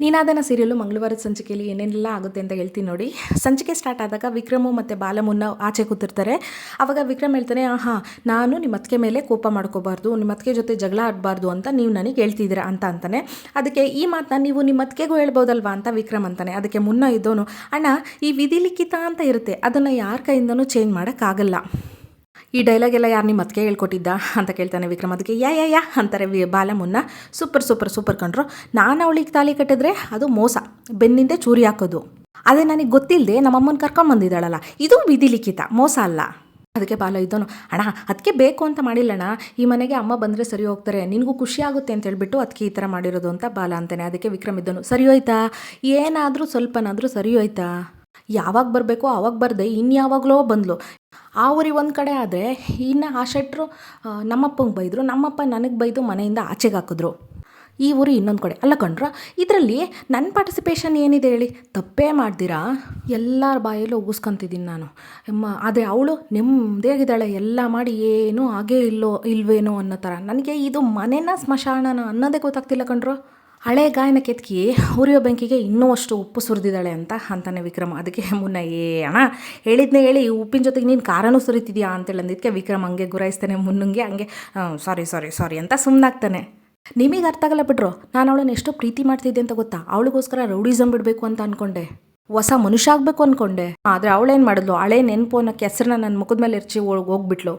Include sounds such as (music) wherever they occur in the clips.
ನೀನಾದನ serial ಮಂಗಳವಾರದ ಸಂಚಿಕೆಯಲ್ಲಿ ಏನೇನೆಲ್ಲ ಆಗುತ್ತೆ ಅಂತ ಹೇಳ್ತೀನಿ ನೋಡಿ. ಸಂಚಿಕೆ ಸ್ಟಾರ್ಟ್ ಆದಾಗ ವಿಕ್ರಮು ಮತ್ತು ಬಾಲಮುನ್ನ ಆಚೆ ಕೂತಿರ್ತಾರೆ. ಆವಾಗ ವಿಕ್ರಮ್ ಹೇಳ್ತಾನೆ ಹಾಂ ನಾನು ನಿಮ್ಮ ಅತ್ತಿಗೆ ಮೇಲೆ ಕೋಪ ಮಾಡ್ಕೋಬಾರ್ದು, ನಿಮ್ಮ ಅತ್ತಿಗೆ ಜೊತೆ ಜಗಳ ಆಡಬಾರ್ದು ಅಂತ ನೀವು ನನಗೆ ಹೇಳ್ತಿದ್ದೀರ ಅಂತ ಅಂತಾನೆ. ಅದಕ್ಕೆ ಈ ಮಾತನ್ನ ನೀವು ನಿಮ್ಮ ಅತ್ತಿಗೆಗೂ ಹೇಳ್ಬೋದಲ್ವಾ ಅಂತ ವಿಕ್ರಮ್ ಅಂತಾನೆ. ಅದಕ್ಕೆ ಮುನ್ನ ಇದ್ದೋನು ಅಣ್ಣ, ಈ ವಿಧಿಲಿಖಿತ ಅಂತ ಇರುತ್ತೆ. ಅದನ್ನು ಯಾರ ಕೈಯಿಂದನೂ ಚೇಂಜ್ ಮಾಡೋಕ್ಕಾಗಲ್ಲ. ಈ ಡೈಲಾಗ್ ಎಲ್ಲ ಯಾರು ನಿಮ್ಮ ಮತ್ತೆ ಹೇಳ್ಕೊಟ್ಟಿದ್ದ ಅಂತ ಕೇಳ್ತಾನೆ ವಿಕ್ರಮ್. ಅದಕ್ಕೆ ಯಾ ಯಾ ಯಾ ಅಂತಾರೆ ವಿ ಬಾಲ ಸೂಪರ್ ಸೂಪರ್ ಸೂಪರ್ ಕಂಡ್ರು. ನಾನು ಅವಳಿಗೆ ತಾಲಿ ಕಟ್ಟಿದ್ರೆ ಅದು ಮೋಸ. ಬೆನ್ನಿಂದ ಚೂರಿ ಹಾಕೋದು. ಅದೇ ನನಗೆ ಗೊತ್ತಿಲ್ಲದೆ ನಮ್ಮಮ್ಮನ ಕರ್ಕೊಂಡು ಬಂದಿದ್ದಾಳಲ್ಲ. ಇದು ವಿಧಿಲಿಖಿತ. ಮೋಸ ಅಲ್ಲ. ಅದಕ್ಕೆ ಬಾಲ ಇದ್ದನು ಅಣ್ಣ ಅದಕ್ಕೆ ಬೇಕು ಅಂತ ಮಾಡಿಲ್ಲಣ್ಣ. ಈ ಮನೆಗೆ ಅಮ್ಮ ಬಂದರೆ ಸರಿ ಹೋಗ್ತಾರೆ. ನಿನಗೂ ಖುಷಿ ಆಗುತ್ತೆ ಅಂತ ಹೇಳಿಬಿಟ್ಟು ಅದಕ್ಕೆ ಈ ಥರ ಮಾಡಿರೋದು ಅಂತ ಬಾಲ ಅಂತಾನೆ. ಅದಕ್ಕೆ ವಿಕ್ರಮ್ ಇದ್ದನು ಸರಿ ಹೋಯ್ತಾ? ಏನಾದರೂ ಸ್ವಲ್ಪನಾದರೂ ಸರಿ ಹೋಯ್ತಾ? ಯಾವಾಗ ಬರಬೇಕೋ ಆವಾಗ ಬರದೆ ಇನ್ಯಾವಾಗಲೋ ಬಂದ್ಲು. ಆ ಊರಿ ಒಂದು ಕಡೆ ಆದರೆ, ಇನ್ನು ಆ ಶೆಟ್ರು ನಮ್ಮಪ್ಪಂಗೆ ಬೈದರು, ನಮ್ಮಪ್ಪ ನನಗೆ ಬೈದು ಮನೆಯಿಂದ ಆಚೆಗೆ ಹಾಕಿದ್ರು. ಈ ಊರು ಇನ್ನೊಂದು ಕಡೆ. ಅಲ್ಲ ಕಣ್ರ, ಇದರಲ್ಲಿ ನನ್ನ ಪಾರ್ಟಿಸಿಪೇಷನ್ ಏನಿದೆ ಹೇಳಿ? ತಪ್ಪೇ ಮಾಡ್ದಿರಾ? ಎಲ್ಲರ ಬಾಯಲ್ಲೂ ಉಗಿಸ್ಕೊಂತಿದ್ದೀನಿ ನಾನು. ಅಮ್ಮ, ಆದರೆ ಅವಳು ನೆಮ್ಮದಿಯಾಗಿದ್ದಾಳೆ, ಎಲ್ಲ ಮಾಡಿ ಏನೂ ಹಾಗೇ ಇಲ್ಲೋ, ಇಲ್ವೇನೋ ಅನ್ನೋ ಥರ ನನಗೆ ಇದು ಮನೆನ ಸ್ಮಶಾನನ ಅನ್ನೋದೇ ಗೊತ್ತಾಗ್ತಿಲ್ಲ ಕಣ್ರು. ಹಳೆ ಗಾಯನ ಕೆತ್ಕಿ ಉರಿಯೋ ಬೆಂಕಿಗೆ ಇನ್ನೂ ಅಷ್ಟು ಉಪ್ಪು ಸುರಿದಿದ್ದಾಳೆ ಅಂತ ಅಂತಾನೆ ವಿಕ್ರಮ. ಅದಕ್ಕೆ ಮುನ್ನ, ಏ ಅಣ್ಣ, ಹೇಳಿದ್ನೇ ಹೇಳಿ ಉಪ್ಪಿನ ಜೊತೆಗೆ ನೀನು ಖಾರನೂ ಸುರಿತಿದ್ಯಾ? ಅಂತೇಳಿ ಅಂದಿದ್ದಕ್ಕೆ ವಿಕ್ರಮ್ ಹಂಗೆ ಗುರಾಯಿಸ್ತಾನೆ, ಮುನ್ನಂಗೆ ಹಂಗೆ ಸಾರಿ ಸಾರಿ ಸಾರಿ ಅಂತ ಸುಮ್ಮನಾಗ್ತಾನೆ ನಿಮಗೆ ಅರ್ಥ ಆಗಲ್ಲ ಬಿಟ್ರು ನಾನು ಅವಳನ್ನ ಎಷ್ಟು ಪ್ರೀತಿ ಮಾಡ್ತಿದ್ದೆ ಅಂತ ಗೊತ್ತಾ? ಅವಳಿಗೋಸ್ಕರ ರೌಡಿಸಮ್ ಬಿಡಬೇಕು ಅಂತ ಅನ್ಕೊಂಡೆ. ಹೊಸ ಮನುಷ್ಯ ಆಗಬೇಕು ಅಂದ್ಕೊಂಡೆ ಆದರೆ ಅವಳೇನು ಮಾಡಿದ್ಲು? ಹಳೆ ನೆನಪು ಅನ್ನೋ ಕೆಸರನ್ನ ನನ್ನ ಮುಖದ ಮೇಲೆ ಎರ್ಚಿ ಹೋಗ್ಬಿಟ್ಲು.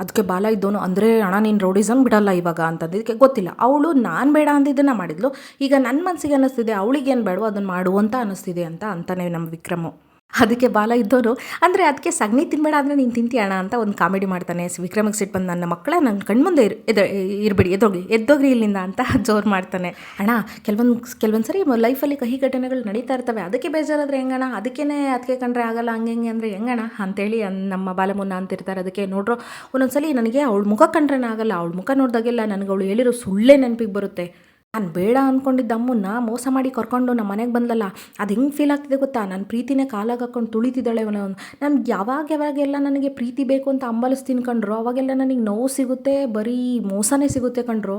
ಅದಕ್ಕೆ ಬಾಲ ಇದ್ದವನು, ಅಂದರೆ ಅಣ್ಣ, ನೀನು ರೌಡಿಸಮ್ ಬಿಡಲ್ಲ ಇವಾಗ ಅಂತಂದಿದ್ದಕ್ಕೆ ಗೊತ್ತಿಲ್ಲ. ಅವಳು, ನಾನು ಬೇಡ ಅಂದಿದ್ದನ್ನು ಮಾಡಿದ್ಲು. ಈಗ ನನ್ನ ಮನಸ್ಸಿಗೆ ಅನ್ನಿಸ್ತಿದೆ, ಅವಳಿಗೇನು ಬೇಡವೋ ಅದನ್ನು ಮಾಡು ಅಂತ ಅನ್ನಿಸ್ತಿದೆ ಅಂತ ಅಂತಾನೆ ನಮ್ಮ ವಿಕ್ರಮು. ಅದಕ್ಕೆ ಬಾಲ ಇದ್ದವನು ಅಂದರೆ ಅದಕ್ಕೆ ಸಗಣಿ ತಿನ್ಬೇಡ ಅಂದರೆ ನೀನು ತಿಂತೀಯ ಅಣ್ಣ ಅಂತ ಒಂದು ಕಾಮಿಡಿ ಮಾಡ್ತಾನೆ. ವಿಕ್ರಮಿಗೆ ಸಿಟ್ಟು ಬಂದು ನನ್ನ ಮಕ್ಕಳ ನನ್ನ ಕಣ್ಮುಂದೆ ಇರ್ ಎದ ಇರಬೇಡಿ, ಎದ್ದೋಗಿ, ಎದ್ದೋಗ್ರಿ ಇಲ್ಲಿಂದ ಅಂತ (laughs) ಜೋರು ಮಾಡ್ತಾನೆ. ಅಣ್ಣ, ಕೆಲವೊಂದು ಕೆಲವೊಂದು ಸರಿ ಲೈಫಲ್ಲಿ ಕಹಿ ಘಟನೆಗಳು ನಡೀತಾ ಇರ್ತವೆ. ಅದಕ್ಕೆ ಬೇಜಾರಾದ್ರೆ ಹೆಂಗಣ್ಣ? ಅದಕ್ಕೇ ಅದಕ್ಕೆ ಕಂಡ್ರೆ ಆಗಲ್ಲ, ಹಂಗೆ ಹೆಂಗೆ ಅಂದರೆ ಹೆಂಗಣ್ಣ? ಅಂತೇಳಿ ನಮ್ಮ ಬಾಲಮುನ್ನ ಅಂತಿರ್ತಾರೆ. ಅದಕ್ಕೆ ನೋಡ್ರೋ, ಒಂದೊಂದ್ಸಲಿ ನನಗೆ ಅವಳ ಮುಖ ಕಂಡ್ರೆ ಆಗಲ್ಲ. ಅವಳ ಮುಖ ನೋಡಿದಾಗೆಲ್ಲ ನನಗೆ ಅವಳು ಹೇಳಿರೋ ಸುಳ್ಳೇ ನೆನಪಿಗೆ ಬರುತ್ತೆ. ನಾನು ಬೇಡ ಅಂದ್ಕೊಂಡಿದ್ದ ಅಮ್ಮನ್ನ ಮೋಸ ಮಾಡಿ ಕರ್ಕೊಂಡು ನಮ್ಮ ಮನೆಗೆ ಬಂದಲ್ಲ ಅದು ಹೆಂಗೆ ಫೀಲ್ ಆಗ್ತಿದೆ ಗೊತ್ತಾ? ನನ್ನ ಪ್ರೀತಿನೇ ಕಾಲಾಗ ಹಾಕೊಂಡು ತುಳಿತಿದ್ದಾಳೆ ಅವನ. ನನ್ಗೆ ಯಾವಾಗ ಯಾವಾಗೆಲ್ಲ ನನಗೆ ಪ್ರೀತಿ ಬೇಕು ಅಂತ ಅಂಬಲಿಸ್ತೀನಿ ಕಂಡ್ರು ಅವಾಗೆಲ್ಲ ನನಗೆ ನೋವು ಸಿಗುತ್ತೆ, ಬರೀ ಮೋಸನೇ ಸಿಗುತ್ತೆ ಕಣ್ರು.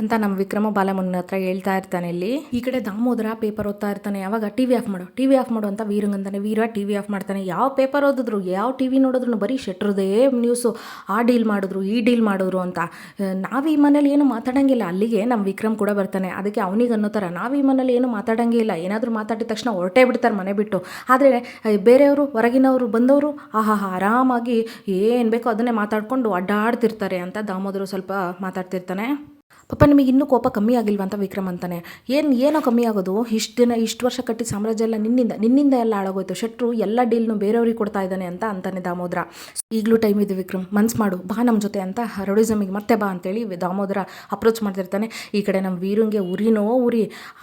ಅಂತ ನಮ್ಮ ವಿಕ್ರಮ ಬಾಲಮುನ್ನ ಹತ್ರ ಹೇಳ್ತಾ ಇರ್ತಾನೆ ಇಲ್ಲಿ. ಈ ಕಡೆ ದಾಮೋದರ ಪೇಪರ್ ಓದ್ತಾ ಇರ್ತಾನೆ. ಯಾವಾಗ? ಟಿ ವಿ ಆಫ್ ಮಾಡು. ಟಿ ವಿ ಆಫ್ ಮಾಡು ಅಂತ ವೀರಂಗಂತಾನೆ ವೀರ ಟಿ ವಿ ಆಫ್ ಮಾಡ್ತಾನೆ. ಯಾವ ಪೇಪರ್ ಓದಿದ್ರು, ಯಾವ ಟಿವಿ ನೋಡಿದ್ರು ಬರೀ ಶೆಟ್ರದೇ ನ್ಯೂಸು ಆ ಡೀಲ್ ಮಾಡಿದ್ರು, ಈ ಡೀಲ್ ಮಾಡಿದ್ರು ಅಂತ. ನಾವು ಈ ಮನೇಲಿ ಏನು ಮಾತಾಡಂಗಿಲ್ಲ. ಅಲ್ಲಿಗೆ ನಮ್ಮ ವಿಕ್ರಮ್ ಕೂಡ ಬರ್ತಾನೆ. ಅದಕ್ಕೆ ಅವನಿಗೆ ಅನ್ನೋ ಥರ. ನಾವು ಈ ಮನೇಲಿ ಏನು ಮಾತಾಡಂಗೇ ಇಲ್ಲ ಏನಾದರೂ ಮಾತಾಡಿದ ತಕ್ಷಣ ಹೊರಟೇ ಬಿಡ್ತಾರೆ ಮನೆ ಬಿಟ್ಟು. ಆದರೆ ಬೇರೆಯವರು, ಹೊರಗಿನವರು ಬಂದವರು ಆಹಾ ಆರಾಮಾಗಿ ಏನು ಬೇಕೋ ಅದನ್ನೇ ಮಾತಾಡ್ಕೊಂಡು ಅಡ್ಡಾಡ್ತಿರ್ತಾರೆ ಅಂತ ದಾಮೋದರು ಸ್ವಲ್ಪ ಮಾತಾಡ್ತಿರ್ತಾನೆ. ಪಾಪ ನಿಮಗೆ ಇನ್ನೂ ಕೋಪ ಕಮ್ಮಿ ಆಗಿಲ್ವ ಅಂತ ವಿಕ್ರಮ್ ಅಂತಾನೆ. ಏನು, ಏನೋ ಕಮ್ಮಿ ಆಗೋದು. ಇಷ್ಟು ದಿನ, ಇಷ್ಟು ವರ್ಷ ಕಟ್ಟಿದ ಸಾಮ್ರಾಜ್ಯ ಎಲ್ಲ ನಿನ್ನಿಂದ ನಿನ್ನಿಂದ ಎಲ್ಲ ಹಾಳಾಗೋಯ್ತು. ಶೆಟ್ರು ಎಲ್ಲ ಡೀಲ್ನು ಬೇರೆಯವ್ರಿಗೆ ಕೊಡ್ತಾ ಇದ್ದಾನೆ ಅಂತ ಅಂತಾನೆ ದಾಮೋದರ. ಈಗಲೂ ಟೈಮ್ ಇದೆ ವಿಕ್ರಮ್. ಮನ್ಸು ಮಾಡು, ಬಾ ನಮ್ಮ ಜೊತೆ ಅಂತ ರೌಡಿಸಮಿಗೆ ಮತ್ತೆ ಬಾ ಅಂತೇಳಿ ದಾಮೋದರ ಅಪ್ರೋಚ್ ಮಾಡ್ತಿರ್ತಾನೆ. ಈ ಕಡೆ ನಮ್ಮ ವೀರಂಗೆ ಉರಿನೋ ಉರಿ,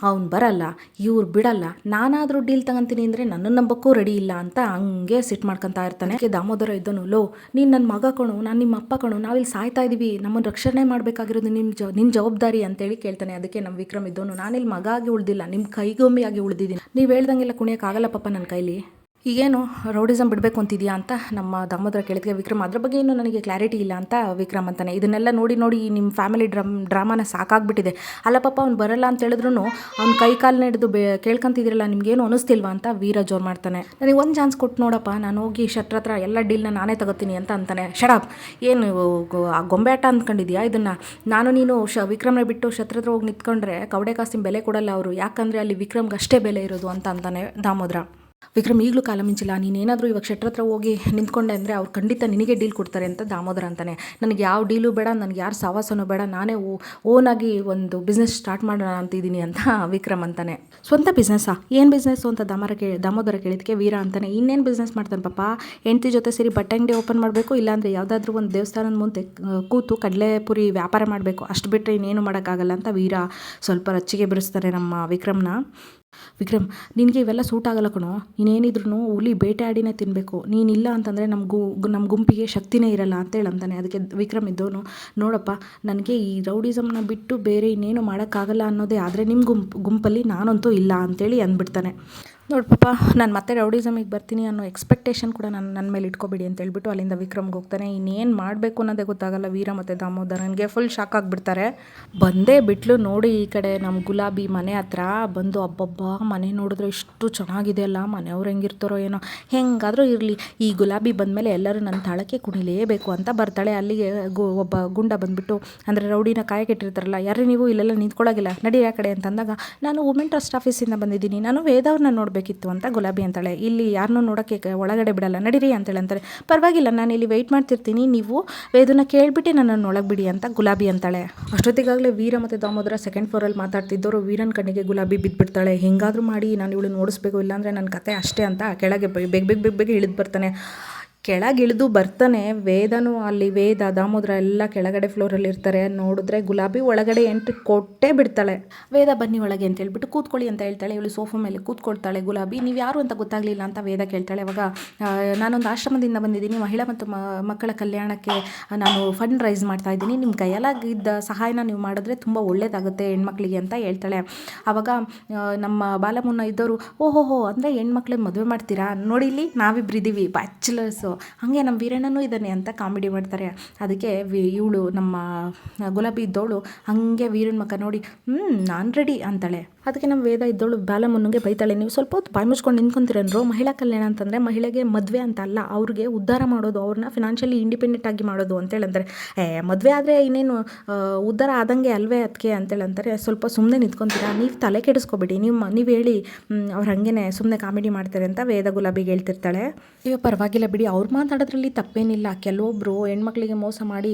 ಅವ್ನು ಬರಲ್ಲ, ಇವ್ರು ಬಿಡಲ್ಲ. ನಾನಾದರೂ ಡೀಲ್ ತಗೊಂತೀನಿ ಅಂದರೆ ನನ್ನ ನಂಬಕ್ಕೂ ರೆಡಿ ಇಲ್ಲ ಅಂತ ಹಂಗೆ ಸಿಟ್ ಮಾಡ್ಕೊತಾ ಇರ್ತಾನೆ. ದಾಮೋದರ ಇದ್ದನು, ಲೋ, ನೀನು ನನ್ನ ಮಗ ಕಣು, ನಾನು ನಿಮ್ಮ ಅಪ್ಪ ಕಣು, ನಾವಿಲ್ಲಿ ಸಾಯ್ತಾ ಇದ್ದೀವಿ ನಮ್ಮನ್ನು ರಕ್ಷಣೆ ಮಾಡಬೇಕಾಗಿರೋದು ನಿಮ್ಮ ಜ ನಿನ್ನ ಜವಾಬ್ದಾರಿ ಅಂತೇಳಿ ಕೇಳ್ತಾನೆ. ಅದಕ್ಕೆ ನಮ್ಮ ವಿಕ್ರಮ್ ಇದ್ದವನು, ನಾನಿಲ್ಲಿ ಮಗ ಆಗಿ ಉಳ್ದಿಲ್ಲ ನಿಮ್ಮ ಕೈಗೊಂಬೆಯಾಗಿ ಉಳಿದಿದ್ದೀನಿ. ನೀವು ಹೇಳ್ದಂಗೆಲ್ಲ ಕುಣಿಯೋಕ್ಕಾಗಲ್ಲ ಪಾಪ ನನ್ನ ಕೈಲಿ. ಈಗೇನು ರೌಡಿಸಮ್ ಬಿಡಬೇಕು ಅಂತಿದೆಯಾ ಅಂತ ನಮ್ಮ ದಾಮೋದರ ಕೇಳಿದ್ಗೆ ವಿಕ್ರಮ್, ಅದ್ರ ಬಗ್ಗೆ ಇನ್ನೂ ನನಗೆ ಕ್ಲಾರಿಟಿ ಇಲ್ಲ ಅಂತ ವಿಕ್ರಮ್ ಅಂತಾನೆ. ಇದನ್ನೆಲ್ಲ ನೋಡಿ ನೋಡಿ ನಿಮ್ಮ ಫ್ಯಾಮಿಲಿ ಡ್ರಮ್, ಡ್ರಾಮಾನ ಸಾಕಾಗ್ಬಿಟ್ಟಿದೆ. ಅಲ್ಲ ಪಾಪ ಅವ್ನು ಬರಲ್ಲ ಅಂತ ಹೇಳಿದ್ರು ಅವ್ನ ಕೈ ಕಾಲನ್ನ ಹಿಡಿದು ಬೇ ಕೇಳ್ಕೊಂತಿದ್ರಲ್ಲ ನಿಮ್ಗೇನು ಅನಿಸ್ತಿಲ್ವಾ ಅಂತ ವೀರ ಜೋರು ಮಾಡ್ತಾನೆ. ನನಗೆ ಒಂದು ಚಾನ್ಸ್ ಕೊಟ್ಟು ನೋಡಪ್ಪ, ನಾನು ಹೋಗಿ ಶಟ್ರ ಹತ್ರ ಎಲ್ಲ ಡೀಲ್ನ ನಾನೇ ತಗೋತೀನಿ ಅಂತ ಅಂತಾನೆ. ಶಡಪ್ ಏನು ಗೊಂಬೆ ಆಟ ಅಂದ್ಕೊಂಡಿದ್ಯಾ ಇದನ್ನು? ನಾನು ನೀನು ಶ, ವಿಕ್ರಮ್ನ ಬಿಟ್ಟು ಶತ್ರ ಹತ್ರ ಹೋಗಿ ನಿಂತ್ಕೊಂಡ್ರೆ ಕವಡೆ ಕಾಸಿನ ಬೆಲೆ ಕೊಡಲ್ಲ ಅವರು. ಯಾಕಂದರೆ ಅಲ್ಲಿ ವಿಕ್ರಮ್ಗೆ ಅಷ್ಟೇ ಬೆಲೆ ಇರೋದು ಅಂತ ಅಂತಾನೆ ದಾಮೋದರ. ವಿಕ್ರಮ್, ಈಗಲೂ ಕಾಲ ಮಿಂಚಿಲ್ಲ. ನೀನೇನಾದರೂ ಇವಾಗ ಶೆಟ್ರ ಹತ್ರ ಹೋಗಿ ನಿಂತ್ಕೊಂಡೆ ಅಂದರೆ ಅವ್ರು ಖಂಡಿತ ನಿನಗೆ ಡೀಲ್ ಕೊಡ್ತಾರೆ ಅಂತ ದಾಮೋದರ ಅಂತಾನೆ. ನನಗೆ ಯಾವ ಡೀಲು ಬೇಡ, ನನಗೆ ಯಾರು ಸಾವಾಸನೂ ಬೇಡ, ನಾನೇ ಓನಾಗಿ ಒಂದು ಬಿಸ್ನೆಸ್ ಸ್ಟಾರ್ಟ್ ಮಾಡೋಣ ಅಂತಿದ್ದೀನಿ ಅಂತ ವಿಕ್ರಮ್ ಅಂತಾನೆ. ಸ್ವಂತ ಬಿಸ್ನೆಸ್ಸಾ ಏನು ಬಿಸ್ನೆಸ್ಸು ಅಂತ ದಾಮರ ಕೇ ದಾಮೋದರ ಕೇಳಿದಕ್ಕೆ ವೀರ ಅಂತಾನೆ. ಇನ್ನೇನು ಬಿಸ್ನೆಸ್ ಮಾಡ್ತಾನೆ ಪಾಪ? ಹೆಂಡತಿ ಜೊತೆ ಸೇರಿ ಬಟ್ಟೆ ಅಂಗಡಿ ಓಪನ್ ಮಾಡಬೇಕು, ಇಲ್ಲಾಂದರೆ ಯಾವುದಾದ್ರೂ ಒಂದು ದೇವಸ್ಥಾನದ ಮುಂದೆ ಕೂತು ಕಡಲೆಪುರಿ ವ್ಯಾಪಾರ ಮಾಡಬೇಕು. ಅಷ್ಟು ಬಿಟ್ಟರೆ ಇನ್ನೇನು ಮಾಡೋಕ್ಕಾಗಲ್ಲ ಅಂತ ವೀರ ಸ್ವಲ್ಪ ರಚ್ಚಿಗೆ ಬಿಡಿಸ್ತಾರೆ ನಮ್ಮ ವಿಕ್ರಮ್ನ. ವಿಕ್ರಮ್, ನಿನಗೆ ಇವೆಲ್ಲ ಸೂಟ್ ಆಗಲ್ಲ ಕಣೋ. ನೀನೇನಿದ್ರು ಹುಲಿ ಬೇಟೆ ಆಡಿನೇ ತಿನ್ನಬೇಕು ನೀನಿಲ್ಲ ಅಂತಂದರೆ ನಮ್ಮ ಗು ನಮ್ಮ ಗುಂಪಿಗೆ ಶಕ್ತಿನೇ ಇರಲ್ಲ ಅಂತೇಳಿ ಅಂತಾನೆ ಅದಕ್ಕೆ ವಿಕ್ರಮ್ ಇದ್ದವನು, ನೋಡಪ್ಪ, ನನಗೆ ಈ ರೌಡಿಸಮ್ನ ಬಿಟ್ಟು ಬೇರೆ ಇನ್ನೇನು ಮಾಡೋಕ್ಕಾಗಲ್ಲ ಅನ್ನೋದೇ ಆದರೆ ನಿಮ್ಮ ಗುಂಪು, ಗುಂಪಲ್ಲಿ ನಾನಂತೂ ಇಲ್ಲ ಅಂತೇಳಿ ಅಂದ್ಬಿಡ್ತಾನೆ. ನೋಡಿ ಪಾಪ, ನಾನು ಮತ್ತೆ ರೌಡಿಸಮಿಗೆ ಬರ್ತೀನಿ ಅನ್ನೋ ಎಕ್ಸ್ಪೆಕ್ಟೇಷನ್ ಕೂಡ ನಾನು ನನ್ನ ಮೇಲೆ ಇಟ್ಕೊಬೇಡಿ ಅಂತ ಹೇಳ್ಬಿಟ್ಟು ಅಲ್ಲಿಂದ ವಿಕ್ರಮ್ಗೆ ಹೋಗ್ತಾನೆ. ಇನ್ನೇನು ಮಾಡಬೇಕು ಅನ್ನೋದೇ ಗೊತ್ತಾಗಲ್ಲ. ವೀರ ಮತ್ತು ದಾಮೋದರನಿಗೆ ಫುಲ್ ಶಾಕ್ ಆಗಿಬಿಡ್ತಾರೆ. ಬಂದೇ ಬಿಟ್ಲು ನೋಡಿ ಈ ಕಡೆ ನಮ್ಮ ಗುಲಾಬಿ ಮನೆ ಹತ್ರ ಬಂದು ಅಬ್ಬಬ್ಬ ಮನೆ ನೋಡಿದ್ರೆ ಇಷ್ಟು ಚೆನ್ನಾಗಿದೆ ಅಲ್ಲ, ಮನೆಯವ್ರು ಹೆಂಗಿರ್ತಾರೋ ಏನೋ. ಹೆಂಗಾದರೂ ಇರಲಿ, ಈ ಗುಲಾಬಿ ಬಂದಮೇಲೆ ಎಲ್ಲರೂ ನನ್ನ ತಾಳಕ್ಕೆ ಕುಣಿಲೇಬೇಕು ಅಂತ ಬರ್ತಾಳೆ. ಅಲ್ಲಿಗೆ ಗು, ಒಬ್ಬ ಗುಂಡ ಬಂದುಬಿಟ್ಟು, ಅಂದರೆ ರೌಡಿನ ಕಾಯಕ್ಕಿಟ್ಟಿರ್ತಾರಲ್ಲ ಯಾರೇ ನೀವು ಇಲ್ಲೆಲ್ಲ ನಿಂತ್ಕೊಳ್ಳೋಗಿಲ್ಲ ನಡಿ ಆ ಕಡೆ ಅಂತಂದಾಗ, ನಾನು ವುಮೆನ್ ಟ್ರಸ್ಟ್ ಆಫೀಸಿಂದ ಬಂದಿದ್ದೀನಿ. ನಾನು ವೇದವ್ರನ್ನ ನೋಡಬೇಕಿತ್ತು ಅಂತ ಗುಲಾಬಿ ಅಂತಾಳೆ. ಇಲ್ಲಿ ಯಾರನ್ನೂ ನೋಡೋಕ್ಕೆ ಒಳಗಡೆ ಬಿಡಲ್ಲ. ನಡೀರಿ ಅಂತೇಳಿ ಅಂತಾರೆ. ಪರವಾಗಿಲ್ಲ, ನಾನು ಇಲ್ಲಿ ವೆಯ್ಟ್ ಮಾಡ್ತಿರ್ತೀನಿ. ನೀವು ವೇದನ ಕೇಳಿಬಿಟ್ಟು ನನ್ನನ್ನು ಒಳಗೆ ಬಿಡಿ ಅಂತ ಗುಲಾಬಿ ಅಂತಾಳೆ. ಅಷ್ಟೊತ್ತಿಗಾಗಲೇ ವೀರ ಮತ್ತು ದಾಮೋದರ ಸೆಕೆಂಡ್ ಫ್ಲೋರಲ್ಲಿ ಮಾತಾಡ್ತಿದ್ದವರು ವೀರನ ಕಣ್ಣಿಗೆ ಗುಲಾಬಿ ಬಿದ್ದುಬಿಡ್ತಾಳೆ ಹೆಂಗಾದರೂ ಮಾಡಿ, ನಾನು ಇವಳು ನೋಡಿಸ್ಬೇಕು ಇಲ್ಲಾಂದರೆ ನನ್ನ ಕತೆ ಅಷ್ಟೇ ಅಂತ ಕೆಳಗೆ ಬೇಗ ಬೇಗ ಬೇಗ ಬೇಗ ಇಳಿದು ಬರ್ತಾನೆ. ಕೆಳಗಿಳಿದು ಬರ್ತಾನೆ. ವೇದನು ಅಲ್ಲಿ ವೇದ, ದಾಮೋದರ ಎಲ್ಲ ಕೆಳಗಡೆ ಫ್ಲೋರಲ್ಲಿ ಇರ್ತಾರೆ. ನೋಡಿದ್ರೆ ಗುಲಾಬಿ ಒಳಗಡೆ ಎಂಟ್ರಿ ಕೊಟ್ಟೇ ಬಿಡ್ತಾಳೆ. ವೇದ, ಬನ್ನಿ ಒಳಗೆ ಅಂತ ಹೇಳ್ಬಿಟ್ಟು ಕೂತ್ಕೊಳ್ಳಿ ಅಂತ ಹೇಳ್ತಾಳೆ. ಇವಳು ಸೋಫಾ ಮೇಲೆ ಕೂತ್ಕೊಳ್ತಾಳೆ ಗುಲಾಬಿ. ನೀವು ಯಾರು ಅಂತ ಗೊತ್ತಾಗಲಿಲ್ಲ ಅಂತ ವೇದ ಕೇಳ್ತಾಳೆ. ಅವಾಗ ನಾನೊಂದು ಆಶ್ರಮದಿಂದ ಬಂದಿದ್ದೀನಿ. ಮಹಿಳಾ ಮತ್ತು ಮಕ್ಕಳ ಕಲ್ಯಾಣಕ್ಕೆ ನಾನು ಫಂಡ್ ರೈಸ್ ಮಾಡ್ತಾ ಇದ್ದೀನಿ. ನಿಮ್ಮ ಕೈಯಲ್ಲಾಗಿದ್ದ ಸಹಾಯನ ನೀವು ಮಾಡಿದ್ರೆ ತುಂಬ ಒಳ್ಳೇದಾಗುತ್ತೆ ಹೆಣ್ಮಕ್ಳಿಗೆ ಅಂತ ಹೇಳ್ತಾಳೆ. ಅವಾಗ ನಮ್ಮ ಬಾಲಮುನ್ನ ಇದ್ದವರು ಓಹೋಹೋ, ಅಂದರೆ ಹೆಣ್ಮಕ್ಳಿಗೆ ಮದುವೆ ಮಾಡ್ತೀರಾ? ನೋಡಿ ಇಲ್ಲಿ ನಾವಿಬ್ಬರಿದ್ದೀವಿ ಬ್ಯಾಚುಲರ್ಸು ಹಾಗೆ ನಮ್ಮ ವೀರಣ್ಣನೂ ಇದ್ದಾನೆ ಅಂತ ಕಾಮಿಡಿ ಮಾಡ್ತಾರೆ. ಅದಕ್ಕೆ ಇವಳು ನಮ್ಮ ಗುಲಾಬಿ ಇದ್ದವಳು ಹಾಗೆ ವೀರನ ಮಕ್ಕ ನೋಡಿ ಹ್ಞೂ ನಾನು ರೆಡಿ ಅಂತಾಳೆ. ಅದಕ್ಕೆ ನಮ್ಮ ವೇದ ಇದ್ದವಳು ಬಾಲಮುನ್ನುಗೆ ಬೈತಾಳೆ, ನೀವು ಸ್ವಲ್ಪ ಹೊತ್ತು ಬಾಯಿ ಮುಚ್ಕೊಂಡು ನಿಂತ್ಕೊಂತೀರನ್ರು, ಮಹಿಳಾ ಕಲ್ಯಾಣ ಅಂತಂದರೆ ಮಹಿಳೆಗೆ ಮದುವೆ ಅಂತ ಅಲ್ಲ, ಅವ್ರಿಗೆ ಉದ್ಧಾರ ಮಾಡೋದು, ಅವ್ರನ್ನ ಫಿನಾನ್ಷಿಯಲಿ ಇಂಡಿಪೆಂಡೆಂಟ್ ಆಗಿ ಮಾಡೋದು ಅಂತೇಳಿ ಅಂತಾರೆ. ಏ, ಮದುವೆ ಆದರೆ ಇನ್ನೇನು ಉದ್ಧಾರ ಆದಂಗೆ ಅಲ್ವೇ ಅದಕ್ಕೆ ಅಂತೇಳಿ ಅಂತಾರೆ. ಸ್ವಲ್ಪ ಸುಮ್ಮನೆ ನಿಂತ್ಕೊಂತೀರಾ? ನೀವು ತಲೆ ಕೆಡಿಸ್ಕೊಬೇಡಿ, ನೀವು ನೀವು ಹೇಳಿ ಅವ್ರು ಹಾಗೇನೆ ಸುಮ್ಮನೆ ಕಾಮಿಡಿ ಮಾಡ್ತಾರೆ ಅಂತ ವೇದ ಗುಲಾಬಿಗೆ ಹೇಳ್ತಿರ್ತಾಳೆ. ಅಯ್ಯೋ, ಪರವಾಗಿಲ್ಲ ಬಿಡಿ, ಅವ್ರು ಮಾತಾಡೋದ್ರಲ್ಲಿ ತಪ್ಪೇನಿಲ್ಲ. ಕೆಲವೊಬ್ಬರು ಹೆಣ್ಮಕ್ಳಿಗೆ ಮೋಸ ಮಾಡಿ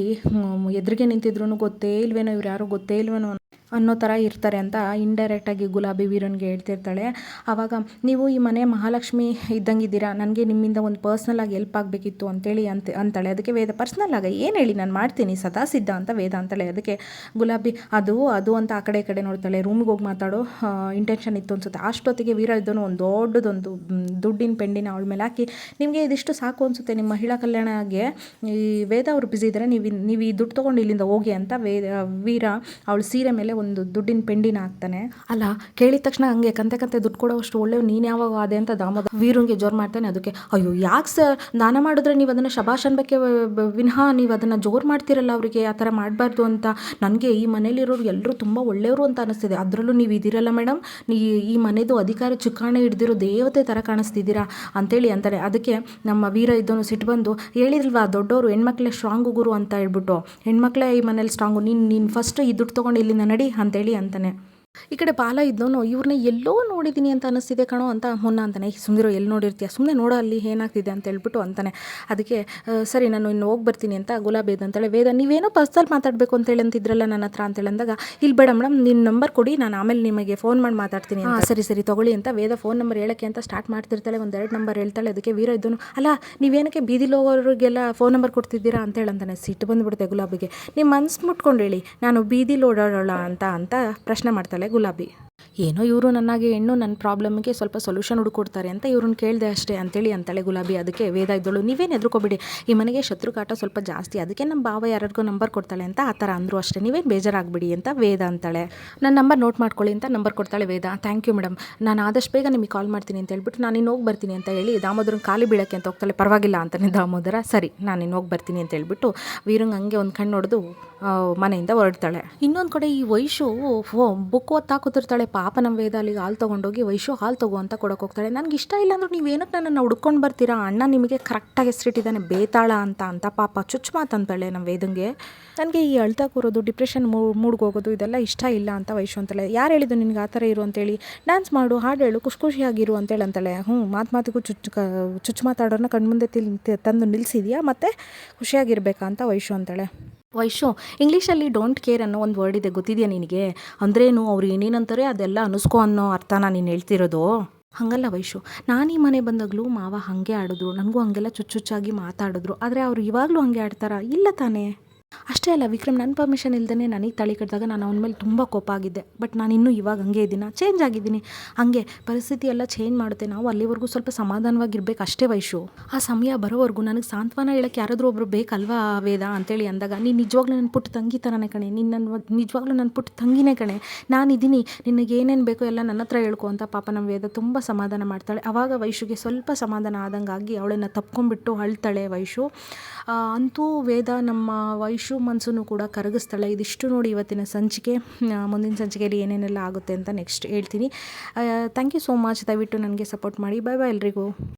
ಎದುರಿಗೆ ನಿಂತಿದ್ರು ಗೊತ್ತೇ ಇಲ್ವೇನೋ ಇವ್ರು ಯಾರೋ ಗೊತ್ತೇ ಇಲ್ವೇನೋ ಅನ್ನೋ ಥರ ಇರ್ತಾರೆ ಅಂತ ಇಂಡೈರೆಕ್ಟಾಗಿ ಗುಲಾಬಿ ವೀರನ್ಗೆ ಹೇಳ್ತಿರ್ತಾಳೆ. ಆವಾಗ ನೀವು ಈ ಮನೆ ಮಹಾಲಕ್ಷ್ಮಿ ಇದ್ದಂಗಿದ್ದೀರಾ? ನನಗೆ ನಿಮ್ಮಿಂದ ಒಂದು ಪರ್ಸ್ನಲಾಗಿ ಹೆಲ್ಪ್ ಆಗಬೇಕಿತ್ತು ಅಂತೇಳಿ ಅಂತ, ಅಂತಾಳೆ. ಅದಕ್ಕೆ ವೇದ ಪರ್ಸ್ನಲ್ ಆಗ ಏನು ಹೇಳಿ? ನಾನು ಮಾಡ್ತೀನಿ. ಸದಾ ಸಿದ್ಧ ಅಂತ ವೇದ ಅಂತಾಳೆ. ಅದಕ್ಕೆ ಗುಲಾಬಿ, ಅದು ಅದು ಅಂತ ಆ ಕಡೆ ಈ ಕಡೆ ನೋಡ್ತಾಳೆ. ರೂಮ್ಗೆ ಹೋಗಿ ಮಾತಾಡೋ ಇಂಟೆನ್ಷನ್ ಇತ್ತು ಅನ್ಸುತ್ತೆ. ಅಷ್ಟೊತ್ತಿಗೆ ವೀರ ಇದ್ದನು ಒಂದು ದೊಡ್ಡದೊಂದು ದುಡ್ಡಿನ ಪೆಂಡಿನ ಅವಳ ಮೇಲೆ ಹಾಕಿ, ನಿಮಗೆ ಇದಿಷ್ಟು ಸಾಕು ಅನಿಸುತ್ತೆ. ನಿಮ್ಮ ಮಹಿಳಾ ಕಲ್ಯಾಣಗೆ ಈ ವೇದ ಅವರು ಬ್ಯುಸಿ ಇದ್ದಾರೆ ನೀವು ನೀವು ಈ ದುಡ್ಡು ತೊಗೊಂಡು ಇಲ್ಲಿಂದ ಹೋಗಿ ಅಂತ ವೇದ, ವೀರ ಅವಳ ಸೀರೆ ಮೇಲೆ ಒಂದು ದುಡ್ಡಿನ ಪೆಂಡಿನ ಹಾಕ್ತಾನೆ. ಅಲ್ಲ, ಕೇಳಿದ ತಕ್ಷಣ ಹಂಗೆ ಕಂತೆ ಕಂತೆ ದುಡ್ಡು ಕೊಡೋಷ್ಟು ಒಳ್ಳೆ ನೀನು ಯಾವಾಗ ಆದೆ ಅಂತ ದಾಮೋದ ವೀರುಂಗೆ ಜೋರು ಮಾಡ್ತಾನೆ. ಅದಕ್ಕೆ, ಅಯ್ಯೋ, ಯಾಕೆ ಸರ್ ದಾನ ಮಾಡಿದ್ರೆ ನೀವು ಅದನ್ನು ಶಬಾಷ್ ಅನ್ಬೇಕೆ ವಿನಃ ನೀವು ಅದನ್ನು ಜೋರು ಮಾಡ್ತೀರಲ್ಲ ಅವರಿಗೆ, ಆ ಥರ ಮಾಡಬಾರ್ದು ಅಂತ. ನನಗೆ ಈ ಮನೇಲಿರೋರು ಎಲ್ಲರೂ ತುಂಬ ಒಳ್ಳೆಯವರು ಅಂತ ಅನಿಸ್ತಿದೆ. ಅದರಲ್ಲೂ ನೀವು ಇದ್ದೀರಲ್ಲ ಮೇಡಮ್ ನೀ, ಈ ಮನೆದು ಅಧಿಕಾರ ಚುಕ್ಕಾಣೆ ಹಿಡ್ದಿರೋ ದೇವತೆ ಥರ ಕಾಣಿಸ್ತಿದ್ದೀರಾ? ಅಂತೇಳಿ ಅಂತಾರೆ ಅದಕ್ಕೆ ನಮ್ಮ ವೀರ ಇದ್ದವನು ಸಿಟ್ಟು ಬಂದು, ಹೇಳಿದ್ರಲ್ವಾ ದೊಡ್ಡವರು ಹೆಣ್ಮಕ್ಳೇ ಸ್ಟ್ರಾಂಗ್ ಗುರು ಅಂತ ಹೇಳ್ಬಿಟ್ಟು. ಹೆಣ್ಮಕ್ಳೇ ಈ ಮನೇಲಿ ಸ್ಟ್ರಾಂಗು ನೀನು ನೀನು ಫಸ್ಟ್ ಈ ದುಡ್ಡು ತೊಗೊಂಡು ಇಲ್ಲಿಂದ ನಡಿ ಅಂತೇಳಿ ಅಂತಾನೆ. ಈ ಕಡೆ ಬಾಲ ಇದ್ದವನು ಇವ್ರನ್ನ ಎಲ್ಲೋ ನೋಡಿದ್ದೀನಿ ಅಂತ ಅನಿಸ್ತಿದೆ ಕಣೋ ಅಂತ ಮುನ್ನ ಅಂತಾನೆ ಸುಮ್ಮನಿರೋ ಎಲ್ಲಿ ನೋಡಿರ್ತೀಯ? ಸುಮ್ಮನೆ ನೋಡೋ ಅಲ್ಲಿ ಏನಾಗ್ತಿದೆ ಅಂತ ಹೇಳ್ಬಿಟ್ಟು ಅಂತಾನೆ. ಅದಕ್ಕೆ ಸರಿ, ನಾನು ಇನ್ನು ಹೋಗಿ ಬರ್ತೀನಿ ಅಂತ ಗುಲಾಬಿ ಅಂತೇಳಿ, ವೇದ, ನೀವೇನೋ ಪರ್ಸಲ್ಲಿ ಮಾತಾಡಬೇಕು ಅಂತೇಳಿ ಅಂತಿದ್ರಲ್ಲ ನನ್ನ ಹತ್ರ ಅಂತೇಳಿ ಅಂದಾಗ ಇಲ್ಲಿ ಬೇಡ ಮೇಡಮ್ ನಿನ್ನ ನಂಬರ್ ಕೊಡಿ, ನಾನು ಆಮೇಲೆ ನಿಮಗೆ ಫೋನ್ ಮಾಡಿ ಮಾತಾಡ್ತೀನಿ ಹಾಂ, ಸರಿ ಸರಿ, ತೊಗೊಳ್ಳಿ ಅಂತ ವೇದ ಫೋನ್ ನಂಬರ್ ಹೇಳಕ್ಕೆ ಅಂತ ಸ್ಟಾರ್ಟ್ ಮಾಡ್ತಿರ್ತಾಳೆ ಒಂದೆರಡು ನಂಬರ್ ಹೇಳ್ತಾಳೆ. ಅದಕ್ಕೆ ವೀರ ಇದ್ದನು, ಅಲ್ಲ, ನೀವೇನಕ್ಕೆ ಬೀದಿಲಿ ಹೋಗೋರಿಗೆಲ್ಲ ಫೋನ್ ನಂಬರ್ ಕೊಡ್ತಿದ್ದೀರಾ ಅಂತ ಹೇಳಂತಾನೆ ಸಿಟ್ಟು ಬಂದುಬಿಡುತ್ತೆ ಗುಲಾಬಿಗೆ. ನಿಮ್ಮ ಮನ್ಸು ಮುಟ್ಕೊಂಡು ಹೇಳಿ, ನಾನು ಬೀದಿಲಿ ಓಡಾಡೋಣ ಅಂತ ಅಂತ ಪ್ರಶ್ನೆ ಮಾಡ್ತಾಳೆ ಗುಲಾಬಿ. ಏನೋ ಇವರು ನನಗೆ ಹೆಣ್ಣು ನನ್ನ ಪ್ರಾಬ್ಲಮ್ಗೆ ಸ್ವಲ್ಪ ಸೊಲ್ಯೂಷನ್ ಹುಡುಕೊಡ್ತಾರೆ ಅಂತ ಇವ್ರನ್ನ ಕೇಳಿದೆ ಅಷ್ಟೇ ಅಂತೇಳಿ ಅಂತಾಳೆ ಗುಲಾಬಿ. ಅದಕ್ಕೆ ವೇದ ಇದ್ದಳು ನೀವೇನು ಎದ್ರುಕೋಬೇಡಿ ಈ ಮನೆಗೆ ಶತ್ರು ಕಾಟ ಸ್ವಲ್ಪ ಜಾಸ್ತಿ ಅದಕ್ಕೆ ನಮ್ಮ ಭಾವ ಯಾರಿಗೂ ನಂಬರ್ ಕೊಡ್ತಾಳೆ ಅಂತ ಆ ಥರ ಅಂದರು ಅಷ್ಟೇ. ನೀವೇನು ಬೇಜಾರಾಗಬೇಡಿ ಅಂತ ವೇದ ಅಂತಾಳೆ. ನನ್ನ ನಂಬರ್ ನೋಟ್ ಮಾಡ್ಕೊಳ್ಳಿ ಅಂತ ನಂಬರ್ ಕೊಡ್ತಾಳೆ ವೇದ. ಥ್ಯಾಂಕ್ ಯು ಮೇಡಮ್ ನಾನು ಆದಷ್ಟು ಬೇಗ ನಿಮಗೆ ಕಾಲ್ ಮಾಡ್ತೀನಿ ಅಂತ ಹೇಳ್ಬಿಟ್ಟು ನಾನು ಇನ್ನೋಗಿ ಬರ್ತೀನಿ ಅಂತ ಹೇಳಿ ದಾಮೋದರನ ಖಾಲಿ ಬೀಳಕ್ಕೆ ಅಂತ ಹೋಗ್ತಾಳೆ. ಪರವಾಗಿಲ್ಲ ಅಂತಾನೆ ದಾಮೋದರ. ಸರಿ ನಾನು ಹೋಗಿ ಬರ್ತೀನಿ ಅಂತ ಹೇಳ್ಬಿಟ್ಟು ವೀರಂಗ್ ಹಂಗೆ ಒಂದು ಕಣ್ಣು ಹೊಡೆದು ಆ, ಮನೆಯಿಂದ ಹೊರಡ್ತಾಳೆ. ಇನ್ನೊಂದು ಕಡೆ ಈ ವೈಶು, ಫೋ, ಬುಕ್ ಓದ್ತಾ ಕೂತಿರ್ತಾಳೆ. ಪಾಪ ನಮ್ಮ ವೇದ ಅಲ್ಲಿಗೆ ಹಾಲು ತೊಗೊಂಡೋಗಿ ವೈಶು ಹಾಲು ತಗೋ ಅಂತ ಕೊಡೋಕೆ ಹೋಗ್ತಾಳೆ. ನನಗೆ ಇಷ್ಟ ಇಲ್ಲ ಅಂದ್ರೆ ನೀವು ಏನಕ್ಕೆ ನನ್ನನ್ನು ಹುಡ್ಕೊಂಡು ಬರ್ತೀರಾ? ಅಣ್ಣ ನಿಮಗೆ ಕರೆಕ್ಟಾಗಿ ಹೆಸರಿಟ್ಟಿದ್ದಾನೆ, ಬೇತಾಳ ಅಂತ ಅಂತ ಪಾಪ ಚುಚ್ಚು ಮಾತಂತಾಳೆ ನಮ್ಮ ವೇದಂಗೆ. ನನಗೆ ಈ ಅಳ್ತಾ ಕೂರೋದು ಡಿಪ್ರೆಷನ್ ಮೂಡ್ಗೋಗೋದು ಇದೆಲ್ಲ ಇಷ್ಟ ಇಲ್ಲ ಅಂತ ವೈಶು ಅಂತಾಳೆ. ಯಾರು ಹೇಳಿದ್ದು ನಿನಗೆ ಆ ಥರ ಇರು ಅಂತೇಳಿ? ಡ್ಯಾನ್ಸ್ ಮಾಡು, ಹಾಡು ಹೇಳು, ಖುಷಿ ಖುಷಿಯಾಗಿರು ಅಂತೇಳಿ ಅಂತಾಳೆ. ಹ್ಞೂ ಮಾತು ಮಾತಿಗೂ ಚುಚ್ ಚುಚ್ ಚುಚ್ಚು ಮಾತಾಡೋರನ್ನ ಕಣ್ಮುಂದೆ ತಿಲ್, ತ- ತಂದು ನಿಲ್ಲಿಸಿದ್ಯಾ ಮತ್ತು ಖುಷಿಯಾಗಿರ್ಬೇಕಾ ಅಂತ ವೈಶು ಅಂತಾಳೆ. ವೈಶು, ಇಂಗ್ಲೀಷಲ್ಲಿ ಡೋಂಟ್ ಕೇರ್ ಅನ್ನೋ ಒಂದು ವರ್ಡ್ ಇದೆ, ಗೊತ್ತಿದೆಯಾ ನಿನಗೆ? ಅಂದ್ರೇನು, ಅವ್ರು ಏನೇನಂತಾರೆ ಅದೆಲ್ಲ ಅನಿಸ್ಕೊ ಅನ್ನೋ ಅರ್ಥನ ನೀನು ಹೇಳ್ತಿರೋದು? ಹಾಗಲ್ಲ ವೈಶು, ನಾನು ಈ ಮನೆ ಬಂದಾಗಲೂ ಮಾವ ಹಾಗೆ ಆಡಿದ್ರು, ನನಗೂ ಹಾಗೆಲ್ಲ ಚುಚ್ಚುಚ್ಚಾಗಿ ಮಾತಾಡಿದ್ರು, ಆದರೆ ಅವ್ರು ಇವಾಗಲೂ ಹಾಗೆ ಆಡ್ತಾರಾ? ಇಲ್ಲ ತಾನೇ? ಅಷ್ಟೇ ಅಲ್ಲ, ವಿಕ್ರಮ್ ನನ್ನ ಪರ್ಮಿಷನ್ ಇಲ್ಲದೇ ನನಗೆ ತಳಿ ಕಟ್ಟಿದಾಗ ನಾನು ಅವನ ಮೇಲೆ ತುಂಬ ಕೋಪ ಆಗಿದ್ದೆ. ಬಟ್ ನಾನು ಇನ್ನೂ ಇವಾಗ ಹಂಗೆ ಇದ್ದೀನ. ಚೇಂಜ್ ಆಗಿದ್ದೀನಿ. ಹಾಗೆ ಪರಿಸ್ಥಿತಿ ಎಲ್ಲ ಚೇಂಜ್ ಮಾಡುತ್ತೆ. ನಾವು ಅಲ್ಲಿವರೆಗೂ ಸ್ವಲ್ಪ ಸಮಾಧಾನವಾಗಿರ್ಬೇಕು ಅಷ್ಟೇ ವೈಶು. ಆ ಸಮಯ ಬರೋವರೆಗೂ ನನಗೆ ಸಾಂತ್ವನ ಹೇಳೋಕ್ಕೆ ಯಾರಾದರೂ ಒಬ್ಬರು ಬೇಕಲ್ವಾ ವೇದ ಅಂತೇಳಿ ಅಂದಾಗ, ನೀನು ನಿಜವಾಗ್ಲೂ ನನ್ನ ಪುಟ್ಟ ತಂಗಿ ಥರನೇ ಕಣೆ. ನೀನು ನನ್ನ ನಿಜವಾಗ್ಲೂ ನನ್ನ ಪುಟ್ಟ ತಂಗಿನೇ ಕಣೆ. ನಾನಿದ್ದೀನಿ ನಿನಗೆ ಏನೇನು ಬೇಕೋ ಎಲ್ಲ ನನ್ನ ಹತ್ರ ಹೇಳ್ಕೊ ಅಂತ ಪಾಪ ನಮ್ಮ ವೇದ ತುಂಬ ಸಮಾಧಾನ ಮಾಡ್ತಾಳೆ. ಆವಾಗ ವೈಶುಗೆ ಸ್ವಲ್ಪ ಸಮಾಧಾನ ಆದಂಗಾಗಿ ಅವಳನ್ನು ತಪ್ಕೊಂಡ್ಬಿಟ್ಟು ಅಳ್ತಾಳೆ ವೈಶು. ಅಂತೂ ವೇದ ನಮ್ಮ ವೈಶು ಮನ್ಸೂನು ಕೂಡ ಕರಗಿಸ್ತಾಳೆ. ಇದಿಷ್ಟು ನೋಡಿ ಇವತ್ತಿನ ಸಂಚಿಕೆ ಮುಂದಿನ ಸಂಚಿಕೆಯಲ್ಲಿ ಏನೇನೆಲ್ಲ ಆಗುತ್ತೆ ಅಂತ ನೆಕ್ಸ್ಟ್ ಹೇಳ್ತೀನಿ. ಥ್ಯಾಂಕ್ ಯು ಸೋ ಮಚ್ ದಯವಿಟ್ಟು ನನಗೆ ಸಪೋರ್ಟ್ ಮಾಡಿ. ಬಾಯ್ ಬಾಯ್ ಎಲ್ರಿಗೂ.